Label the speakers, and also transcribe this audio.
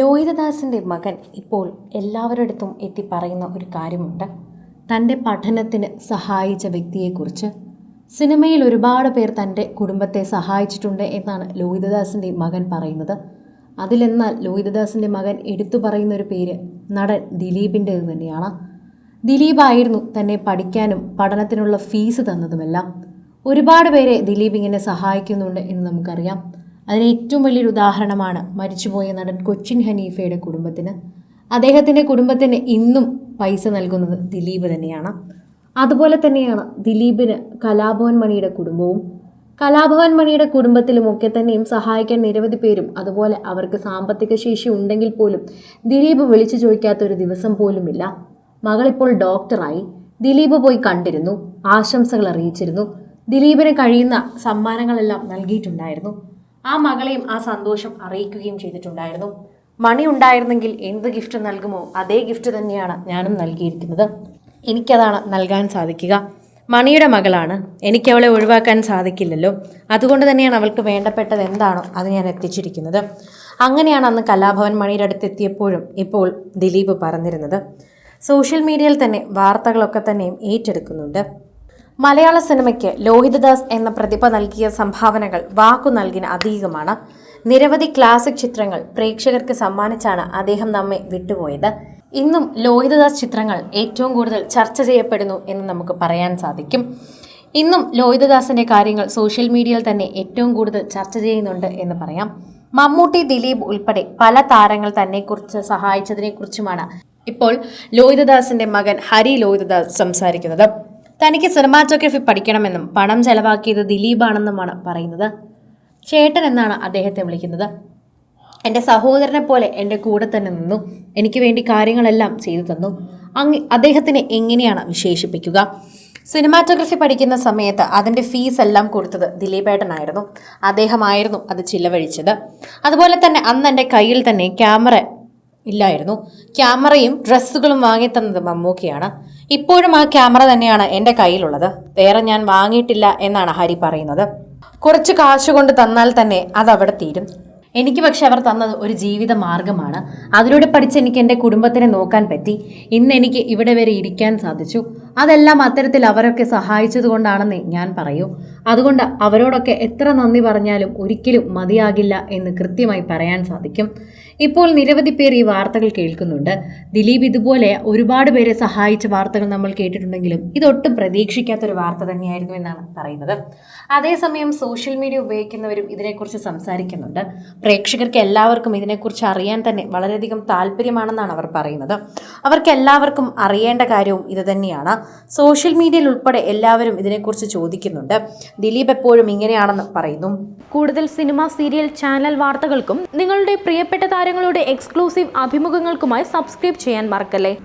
Speaker 1: ലോഹിതദാസിന്റെ മകൻ ഇപ്പോൾ എല്ലാവരുടെ അടുത്തും എത്തി പറയുന്ന ഒരു കാര്യമുണ്ട്. തന്റെ പഠനത്തിന് സഹായിച്ച വ്യക്തിയെക്കുറിച്ച്. സിനിമയിൽ ഒരുപാട് പേർ തന്റെ കുടുംബത്തെ സഹായിച്ചിട്ടുണ്ട് എന്നാണ് ലോഹിതദാസിന്റെ മകൻ പറയുന്നത്. അതിലെന്നാൽ ലോഹിതദാസിന്റെ മകൻ എടുത്തു പറയുന്ന ഒരു പേര് നടൻ ദിലീപിന്റേത് തന്നെയാണ്. ദിലീപായിരുന്നു തന്നെ പഠിക്കാനും പഠനത്തിനുള്ള ഫീസ് തന്നതുമെല്ലാം. ഒരുപാട് പേരെ ദിലീപ് ഇങ്ങനെ സഹായിക്കുന്നുണ്ട് എന്ന് നമുക്കറിയാം. അതിന് ഏറ്റവും വലിയൊരു ഉദാഹരണമാണ് മരിച്ചുപോയ നടൻ കൊച്ചിൻ ഹനീഫയുടെ കുടുംബത്തിന്. അദ്ദേഹത്തിന്റെ കുടുംബത്തിന് ഇന്നും പൈസ നൽകുന്നത് ദിലീപ് തന്നെയാണ്. അതുപോലെ തന്നെയാണ് ദിലീപിന് കലാഭവൻ മണിയുടെ കുടുംബവും. കലാഭവൻ മണിയുടെ കുടുംബത്തിലുമൊക്കെ തന്നെയും സഹായിക്കാൻ നിരവധി പേരും അതുപോലെ അവർക്ക് സാമ്പത്തിക ശേഷി ഉണ്ടെങ്കിൽ പോലും ദിലീപ് വിളിച്ചു ചോദിക്കാത്ത ഒരു ദിവസം പോലുമില്ല. മകളിപ്പോൾ ഡോക്ടറായി. ദിലീപ് പോയി കണ്ടിരുന്നു ആശംസകൾ അറിയിച്ചിരുന്നു. ദിലീപിന് കഴിയുന്ന സമ്മാനങ്ങളെല്ലാം നൽകിയിട്ടുണ്ടായിരുന്നു. ആ മകളെയും ആ സന്തോഷം അറിയിക്കുകയും ചെയ്തിട്ടുണ്ടായിരുന്നു. മണി ഉണ്ടായിരുന്നെങ്കിൽ എന്ത് ഗിഫ്റ്റ് നൽകുമോ അതേ ഗിഫ്റ്റ് തന്നെയാണ് ഞാനും നൽകിയിരിക്കുന്നത്. എനിക്കതാണ് നൽകാൻ സാധിക്കുക. മണിയുടെ മകളാണ്. എനിക്ക് അവളെ ഒഴിവാക്കാൻ സാധിക്കില്ലല്ലോ. അതുകൊണ്ട് തന്നെയാണ് അവൾക്ക് വേണ്ടപ്പെട്ടത് എന്താണോ അത് ഞാൻ എത്തിച്ചിരിക്കുന്നത്. അങ്ങനെയാണ് അന്ന് കലാഭവൻ മണിയുടെ അടുത്ത് എത്തിയപ്പോഴും ഇപ്പോൾ ദിലീപ് പറഞ്ഞിരുന്നത്. സോഷ്യൽ മീഡിയയിൽ തന്നെ വാർത്തകളൊക്കെ തന്നെയും ഏറ്റെടുക്കുന്നുണ്ട്. മലയാള സിനിമയ്ക്ക് ലോഹിതദാസ് എന്ന പ്രതിഭ നൽകിയ സംഭാവനകൾ വാക്കു നൽകിന് അധികമാണ് നിരവധി ക്ലാസിക് ചിത്രങ്ങൾ പ്രേക്ഷകർക്ക് സമ്മാനിച്ചാണ് അദ്ദേഹം നമ്മെ വിട്ടുപോയത്. ഇന്നും ലോഹിതദാസ് ചിത്രങ്ങൾ ഏറ്റവും കൂടുതൽ ചർച്ച ചെയ്യപ്പെടുന്നു എന്ന് നമുക്ക് പറയാൻ സാധിക്കും. ഇന്നും ലോഹിതദാസിന്റെ കാര്യങ്ങൾ സോഷ്യൽ മീഡിയയിൽ തന്നെ ഏറ്റവും കൂടുതൽ ചർച്ച ചെയ്യുന്നുണ്ട് എന്ന് പറയാം. മമ്മൂട്ടി ദിലീപ് ഉൾപ്പെടെ പല താരങ്ങൾ തന്നെക്കുറിച്ച് സഹായിച്ചതിനെക്കുറിച്ചുമാണ് ഇപ്പോൾ ലോഹിതദാസിന്റെ മകൻ ഹരി ലോഹിതദാസ് സംസാരിക്കുന്നത്. തനിക്ക് സിനിമാറ്റോഗ്രഫി പഠിക്കണമെന്നും പണം ചെലവാക്കിയത് ദിലീപാണെന്നുമാണ് പറയുന്നത്. ചേട്ടൻ എന്നാണ് അദ്ദേഹത്തെ വിളിക്കുന്നത്. എന്റെ സഹോദരനെ പോലെ എന്റെ കൂടെ തന്നെ നിന്നു. എനിക്ക് വേണ്ടി കാര്യങ്ങളെല്ലാം ചെയ്തു തന്നു. അങ്ങ് അദ്ദേഹത്തിനെ എങ്ങനെയാണ് വിശേഷിപ്പിക്കുക? സിനിമാറ്റോഗ്രഫി പഠിക്കുന്ന സമയത്ത് അതിന്റെ ഫീസ് എല്ലാം കൊടുത്തത് ദിലീപേട്ടനായിരുന്നു. അദ്ദേഹമായിരുന്നു അത് ചിലവഴിച്ചത്. അതുപോലെ തന്നെ അന്ന് എന്റെ കയ്യിൽ തന്നെ ക്യാമറ ഇല്ലായിരുന്നു. ക്യാമറയും ഡ്രസ്സുകളും വാങ്ങിത്തന്നത് മമ്മൂക്കയാണ്. ഇപ്പോഴും ആ ക്യാമറ തന്നെയാണ് എന്റെ കയ്യിലുള്ളത്. വേറെ ഞാൻ വാങ്ങിയിട്ടില്ല എന്നാണ് ഹരി പറയുന്നത്. കുറച്ച് കാശ് കൊണ്ട് തന്നാൽ തന്നെ അത് അവിടെ തീരും. എനിക്ക് പക്ഷെ അവർ തന്നത് ഒരു ജീവിത മാർഗമാണ്. അതിലൂടെ പഠിച്ച് എനിക്ക് എന്റെ കുടുംബത്തിനെ നോക്കാൻ പറ്റി. ഇന്ന് എനിക്ക് ഇവിടെ വരെ ഇരിക്കാൻ സാധിച്ചു. അതെല്ലാം അത്തരത്തിൽ അവരൊക്കെ സഹായിച്ചത് കൊണ്ടാണെന്ന് ഞാൻ പറയൂ. അതുകൊണ്ട് അവരോടൊക്കെ എത്ര നന്ദി പറഞ്ഞാലും ഒരിക്കലും മതിയാകില്ല എന്ന് കൃത്യമായി പറയാൻ സാധിക്കും. ഇപ്പോൾ നിരവധി പേർ ഈ വാർത്തകൾ കേൾക്കുന്നുണ്ട്. ദിലീപ് ഇതുപോലെ ഒരുപാട് പേരെ സഹായിച്ച വാർത്തകൾ നമ്മൾ കേട്ടിട്ടുണ്ടെങ്കിലും ഇതൊട്ടും പ്രതീക്ഷിക്കാത്തൊരു വാർത്ത തന്നെയായിരുന്നു എന്നാണ് പറയുന്നത്. അതേസമയം സോഷ്യൽ മീഡിയ ഉപയോഗിക്കുന്നവരും ഇതിനെക്കുറിച്ച് സംസാരിക്കുന്നുണ്ട്. പ്രേക്ഷകർക്ക് എല്ലാവർക്കും ഇതിനെക്കുറിച്ച് അറിയാൻ തന്നെ വളരെയധികം താല്പര്യമാണെന്നാണ് അവർ പറയുന്നത്. അവർക്ക് എല്ലാവർക്കും അറിയേണ്ട കാര്യവും ഇത് തന്നെയാണ്. സോഷ്യൽ മീഡിയയിൽ ഉൾപ്പെടെ എല്ലാവരും ഇതിനെക്കുറിച്ച് ചോദിക്കുന്നുണ്ട്. ദിലീപ് എപ്പോഴും ഇങ്ങനെയാണെന്ന് പറയുന്നു.
Speaker 2: കൂടുതൽ സിനിമ സീരിയൽ ചാനൽ വാർത്തകൾക്കും നിങ്ങളുടെ പ്രിയപ്പെട്ട താരങ്ങളുടെ എക്സ്ക്ലൂസീവ് അഭിമുഖങ്ങൾക്കുമായി സബ്സ്ക്രൈബ് ചെയ്യാൻ മറക്കല്ലേ?